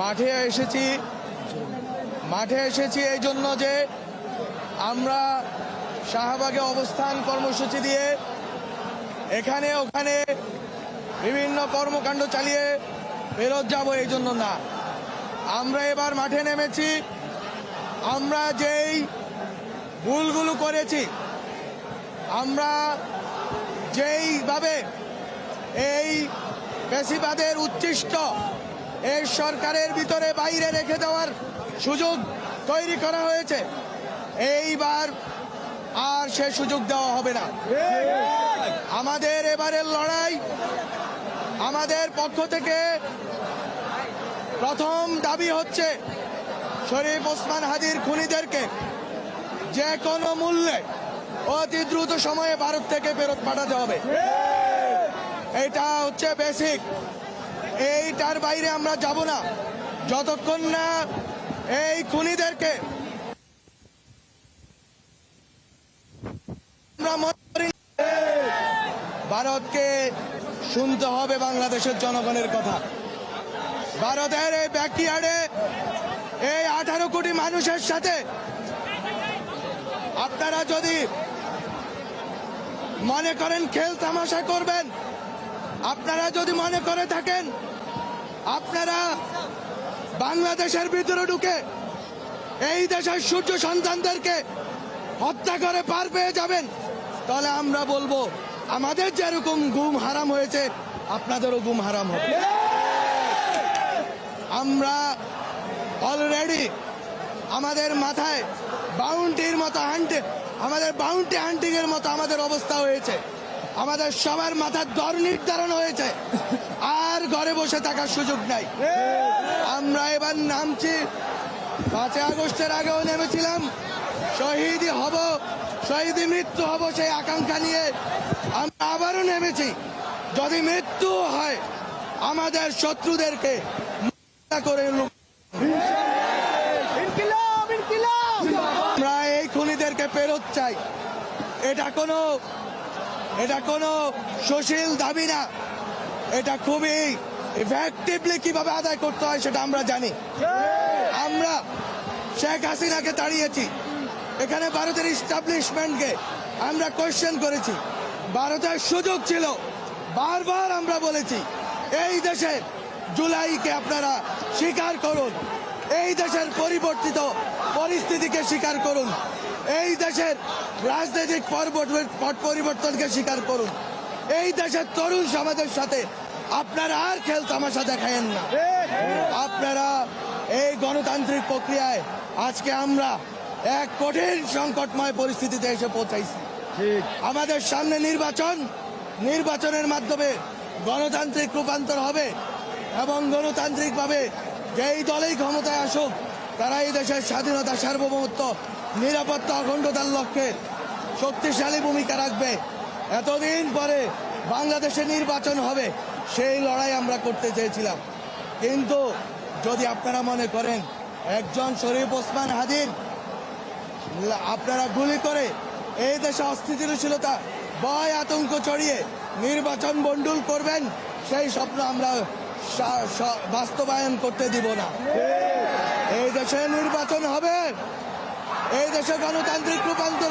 মাঠে এসেছি মাঠে এসেছি এই জন্য যে আমরা শাহবাগে অবস্থান কর্মসূচি দিয়ে এখানে ওখানে বিভিন্ন কর্মকাণ্ড চালিয়ে ফেরত যাব এই জন্য না। আমরা এবার মাঠে নেমেছি। আমরা যেই ভুলগুলো করেছি, আমরা যেইভাবে এই বেশিবাদের উচ্ছিষ্ট এই সরকারের ভিতরে বাইরে রেখে দেওয়ার সুযোগ তৈরি করা হয়েছে। এইবার আর সে সুযোগ দেওয়া হবে না। আমাদের এবারের লড়াই আমাদের পক্ষ থেকে প্রথম দাবি হচ্ছে শরীফ ওসমান হাদির খুনিদেরকে যে কোনো মূল্যে অতি দ্রুত সময়ে ভারত থেকে ফেরত পাঠাতে হবে। এটা হচ্ছে বেসিক এইটার বাইরে আমরা যাব না। যতক্ষণ না এই খুনিদেরকে ভারতকে শুনতে হবে বাংলাদেশের জনগণের কথা। ভারতের এই ব্যাকয়ার্ডে এই আঠারো কোটি মানুষের সাথে আপনারা যদি মনে করেন খেল তামাশা করবেন আপনারা যদি মনে করে থাকেন, আপনারা বাংলাদেশের ভিতরে ঢুকে এই দেশের সূর্য সন্তানদেরকে হত্যা করে পার পেয়ে যাবেন, তাহলে আমরা বলব, আমাদের যেরকম গুম হারাম হয়েছে, আপনাদেরও গুম হারাম হবে। আমরা অলরেডি আমাদের মাথায় বাউন্টির মতো হান্টে আমাদের বাউন্টি হান্টিং এর মতো আমাদের অবস্থা হয়েছে। আমাদের সবার মাথার দর নির্ধারণ হয়েছে। আর ঘরে বসে থাকার সুযোগ নাই। আমরা এবার নামছি। পাঁচই আগস্টের আগেও নেমেছিলাম। শহীদই হব শহীদি মৃত্যু হব সেই আকাঙ্ক্ষা নিয়ে আমরা আবারও নেমেছি। যদি মৃত্যু হয় আমাদের শত্রুদেরকে করে আমরা এই খুনিদেরকে ফেরত চাই। এটা কোনো এটা কোনো সুশীল দাবি না। এটা খুবই ইফেক্টিভলি কীভাবে আদায় করতে হয় সেটা আমরা জানি। আমরা শেখ হাসিনাকে তাড়িয়েছি। এখানে ভারতের ইস্টাবলিশমেন্টকে আমরা কোয়েশ্চেন করেছি। ভারতের সুযোগ ছিল। বারবার আমরা বলেছি, এই দেশের জুলাইকে আপনারা স্বীকার করুন। এই দেশের পরিবর্তিত পরিস্থিতিকে স্বীকার করুন। এই দেশের রাজনৈতিক পট পরিবর্তনকে স্বীকার করুন। এই দেশের তরুণ সমাজের সাথে আপনারা আর খেল তামাশা দেখায়েন না। আপনারা এই গণতান্ত্রিক প্রক্রিয়ায় আজকে আমরা এক কঠিন সংকটময় পরিস্থিতিতে এসে পৌঁছাইছি। আমাদের সামনে নির্বাচন, নির্বাচনের মাধ্যমে গণতান্ত্রিক রূপান্তর হবে এবং গণতান্ত্রিকভাবে যেই দলেই ক্ষমতায় আসুক তারা এই দেশের স্বাধীনতা, সার্বভৌমত্ব নিরাপত্তা অখণ্ডতার লক্ষ্যে শক্তিশালী ভূমিকা রাখবে। এতদিন পরে বাংলাদেশে নির্বাচন হবে, সেই লড়াই আমরা করতে চেয়েছিলাম। কিন্তু যদি আপনারা মনে করেন, একজন শরীফ ওসমান হাদির, আপনারা গুলি করে এই দেশে অস্থিতিশীলতা, ভয়, আতঙ্ক ছড়িয়ে নির্বাচন বন্ডুল করবেন, সেই স্বপ্ন আমরা বাস্তবায়ন করতে দিব না। এই দেশে নির্বাচন হবে। এই দেশে গণতান্ত্রিক রূপান্তর